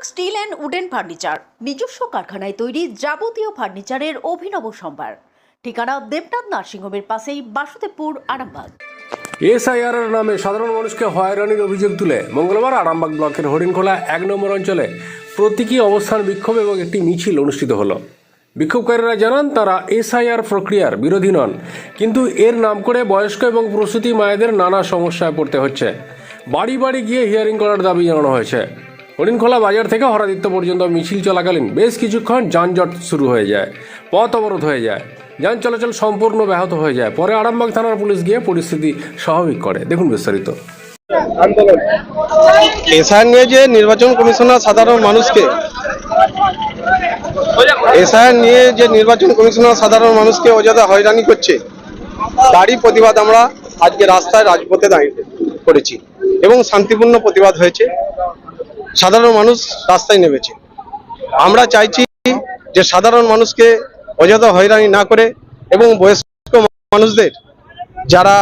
Arambagh steel and wooden furniture, নিজস্ব কারখানায় তৈরি যাবতীয় ফার্নিচারের অভিনব সম্ভার। ঠিকানা দেবনাথ নার্সিংহোমের পাশেই বাসুদেবপুর, আরামবাগ। এসআইআর এর নামে সাধারণ মানুষকে হয়রানির অভিযোগ তুলে মঙ্গলবার আরামবাগ ব্লকের হরিণখোলা এক নম্বর অঞ্চলে প্রতীকী অবস্থান বিক্ষোভ এবং একটি মিছিল অনুষ্ঠিত হলো। বিক্ষোভকারীরা জানান, তারা এসআইআর প্রক্রিয়ার বিরোধী নন, কিন্তু এর নাম করে বয়স্ক এবং প্রসূতি মায়েদের নানা সমস্যায় পড়তে হচ্ছে। বাড়ি বাড়ি গিয়ে হিয়ারিং করার দাবি জানানো হয়েছে। হরিণখোলা বাজার থেকে হরাদিত্য পর্যন্ত মিছিল চলাকালীন বেশ কিছুক্ষণ যানজট শুরু হয়ে যায়, পথ অবরোধ হয়ে যায়, যান চলাচল সম্পূর্ণ ব্যাহত হয়ে যায়। পরে আরামবাগ থানার পুলিশ গিয়ে পরিস্থিতি স্বাভাবিক করে। দেখুন বিস্তারিত। এসআইআর নিয়ে যে নির্বাচন কমিশনার সাধারণ মানুষকে এসআইআর নিয়ে যে নির্বাচন কমিশনার সাধারণ মানুষকে অযথা হয়রানি করছে, তারই প্রতিবাদ আমরা আজকে রাস্তায় রাজপথে দাঁড়িয়ে করেছি এবং শান্তিপূর্ণ প্রতিবাদ হয়েছে। সাধারণ মানুষ রাস্তায় নেমেছে আমরা চাইছি যে সাধারণ মানুষকে অযথা হয়রানি না করে এবং বয়স্ক মানুষদের যারা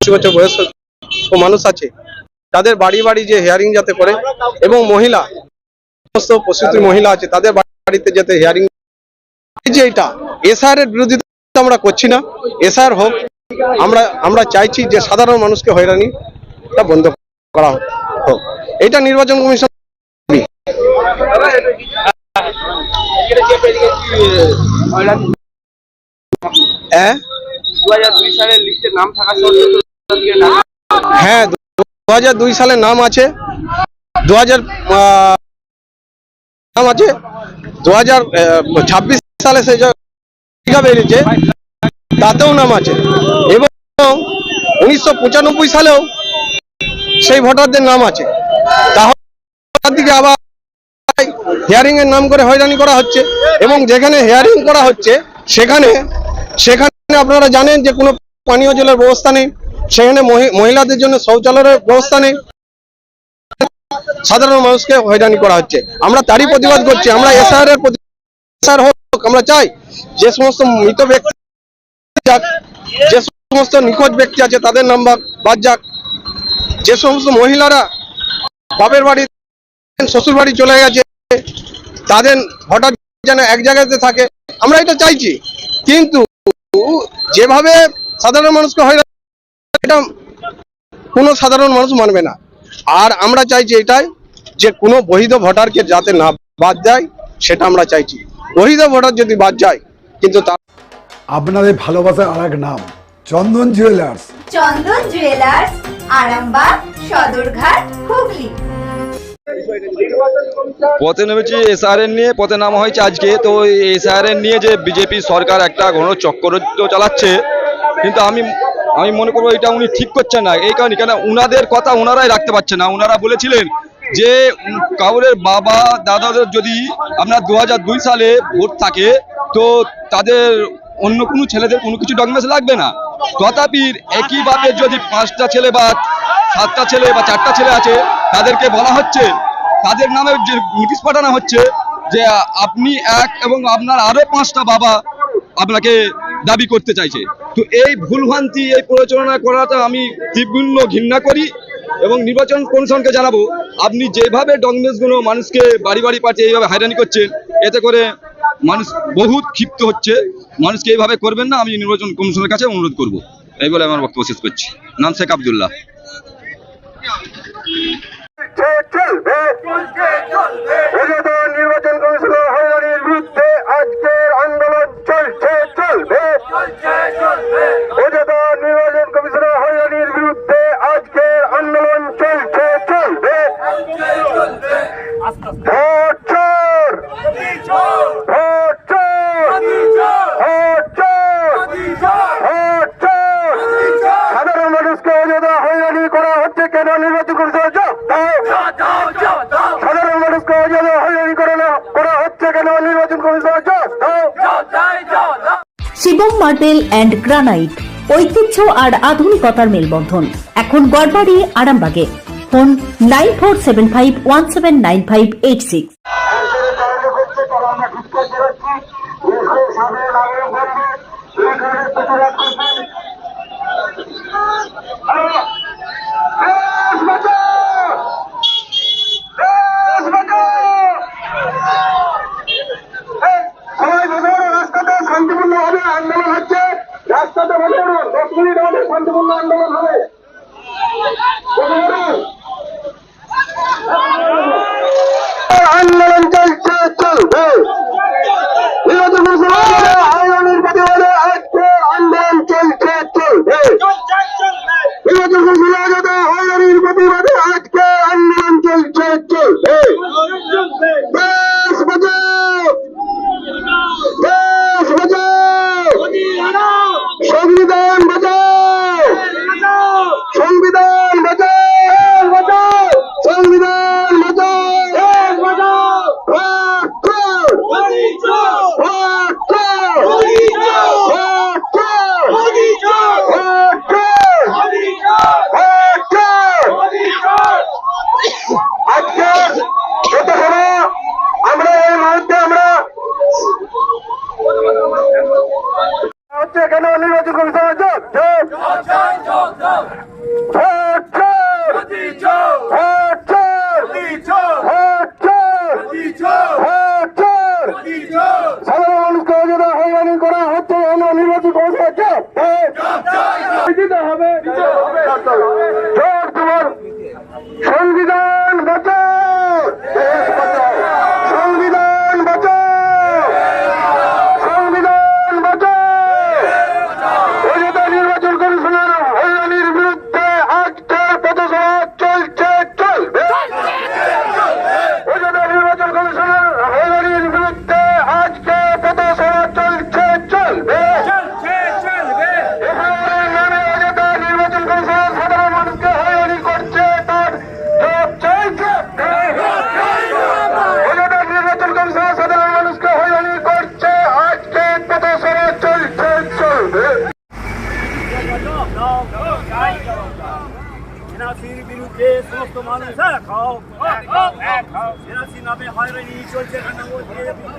বছর বয়স্ক মানুষ আছে, তাদের বাড়ি বাড়ি যে হিয়ারিং যাতে করে এবং মহিলা, সমস্ত প্রসূতি মহিলা আছে, তাদের বাড়িতে যাতে হিয়ারিং যে এটা এসআর এর বিরোধিতা আমরা করছি না এসআর হোক, আমরা আমরা চাইছি যে সাধারণ মানুষকে হয়রানি তা বন্ধ করা হোক। এটা নির্বাচন কমিশন হ্যাঁ? হ্যাঁ দু হাজার দুই সালে নাম আছে। দু হাজার নাম আছে। দু হাজার ছাব্বিশ সালে সে যে বেরিয়েছে তাতেও নাম আছে। এবং উনিশশো পঁচানব্বই সালেও সেই ভোটারদের নাম আছে। তাহলে আবার হিয়ারিং এর নাম করে হয়রানি করা হচ্ছে এবং যেখানে হিয়ারিং করা হচ্ছে সেখানে সেখানে আপনারা জানেন যে কোনো পানীয় জলের ব্যবস্থা নেই সেখানে মহি- মহিলাদের জন্য শৌচালয়ের ব্যবস্থা নেই। সাধারণ মানুষকে হয়রানি করা হচ্ছে। আমরা তারই প্রতিবাদ করছি আমরা এসআর এর প্রতি হোক আমরা চাই যে সমস্ত মৃত ব্যক্তি যাক, যে সমস্ত নিখোঁজ ব্যক্তি আছে তাদের নাম বাদ বাদ যাক। যে সমস্ত মহিলারা বাপের বাড়ি শ্বশুর বাড়ি চলে গেছে। তাদের হঠাৎ যেন এক জায়গাতে থাকে। আমরা এটা চাইছি। কিন্তু যেভাবে সাধারণ মানুষকে হয়রানি এটা কোনো সাধারণ মানুষ মানবে না। আর আমরা চাইছি এটাই যে কোনো বহিদ ভোটারকে যাতে না বাদ যায় সেটা আমরা চাইছি। বহিদ ভোটার যদি বাদ যায় কিন্তু তা আপনাদের ভালোবাসার আর এক নাম চন্দন জুয়েলার্স। চন্দন জুয়েলার্স আরামবাগ সদরঘাট হুগলি। পথে নেমেছি এসআরএন নিয়ে, পথে নামা হয়েছে আজকে। তো এসআরএন নিয়ে যে বিজেপি সরকার একটা ঘন চক্করিত চালাচ্ছে, কিন্তু আমি আমি মনে করব এটা উনি ঠিক করছেন না। এই কারণে কেন উনাদের কথা ওনারাই রাখতে পারছে না। ওনারা বলেছিলেন যে, কাউরের বাবা, দাদাদের যদি আপনার দু হাজার দুই সালে ভোট থাকে, তো তাদের অন্য কোনো ছেলেদের কোনো কিছু ডকুমেন্টস লাগবে না। তথাপি একইভাবে যদি পাঁচটা ছেলে বা সাতটা ছেলে বা চারটা ছেলে আছে তাদেরকে বলা হচ্ছে, তাদের নামে যে নোটিশ পাঠানো হচ্ছে যে আপনি এক এবং আপনার আরও পাঁচটা বাবা আপনাকে দাবি করতে চাইছে। তো এই ভুলভ্রান্তি, এই প্ররোচনা করাটা আমি তীব্র ঘৃণা করি এবং নির্বাচন কমিশনকে জানাব, আপনি যেভাবে ডকুমেন্টসগুলো মানুষকে বাড়ি বাড়ি পাঠিয়ে এইভাবে হয়রানি করছেন, এতে করে মানুষ বহুত ক্ষিপ্ত হচ্ছে। মানুষকে এইভাবে করবেন না, আমি নির্বাচন কমিশনের কাছে অনুরোধ করব। এই বলে আমার বক্তব্য শেষ করছি। নাম শেখ আবদুল্লাহ। নির্বাচন কমিশনের হয়রানির বিরুদ্ধে আজকের আন্দোলন চলছে চলবে অযথা নির্বাচন কমিশনের হয়রানির বিরুদ্ধে আজকের আন্দোলন চলছে চলবে ভোট চোর ভোট চোর ভোট চোর ভোট চোর সাধারণ মানুষকে অযথা হয়রানি করা হচ্ছে কেন নির্বাচন কমিশনের জবাব দাও সাধারণ মানুষকে অযথা হয়রানি করা না- করা হচ্ছে কেন নির্বাচন কমিশনের জবাব দাও শিবম মার্বেল অ্যান্ড গ্রানাইট, ঐতিহ্য আর আধুনিকতার মেলবন্ধন। এখন গড়বাড়ি, আরামবাগে। Phone nine four seven five one seven nine five eight six. চলবে Ei! Ei! இதுதான் এনআরসির বিরুদ্ধে সমস্ত মানুষ এক হও এনআরসি নামে হয়রানি চলছে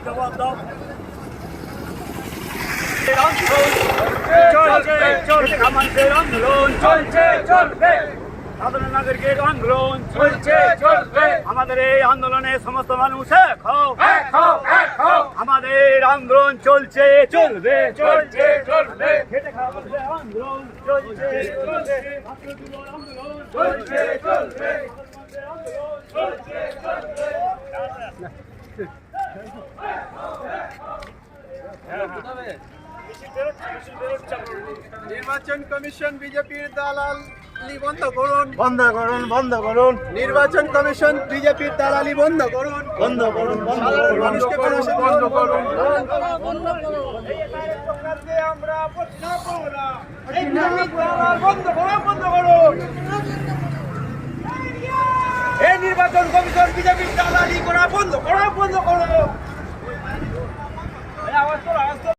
জবাব দাও চলছে চলছে আমাদের আন্দোলন চলছে চলবে সাধারণ নাগরিকের আন্দোলন চলছে চলবে। আমাদের এই আন্দোলনে সমস্ত মানুষ আমাদের আন্দোলন চলছে চলবে চলছে। চলবে। আন্দোলন চলছে চলবে। আন্দোলন চলছে চলবে। আন্দোলন চলছে চলবে নির্বাচন কমিশন বিজেপির দালালি বন্ধ করুন। বন্ধ করুন বন্ধ করুন। নির্বাচন কমিশন বিজেপির দালালি বন্ধ করুন। বন্ধ করুন বন্ধ করুন। মানুষকে বন্ধ করুন। আমরা বন্ধ করুন। বন্ধ করুন। এই নির্বাচন কমিশন বিজেপির দালালি করা বন্ধ করা বন্ধ করুন আওয়াজ করো আওয়াজ করো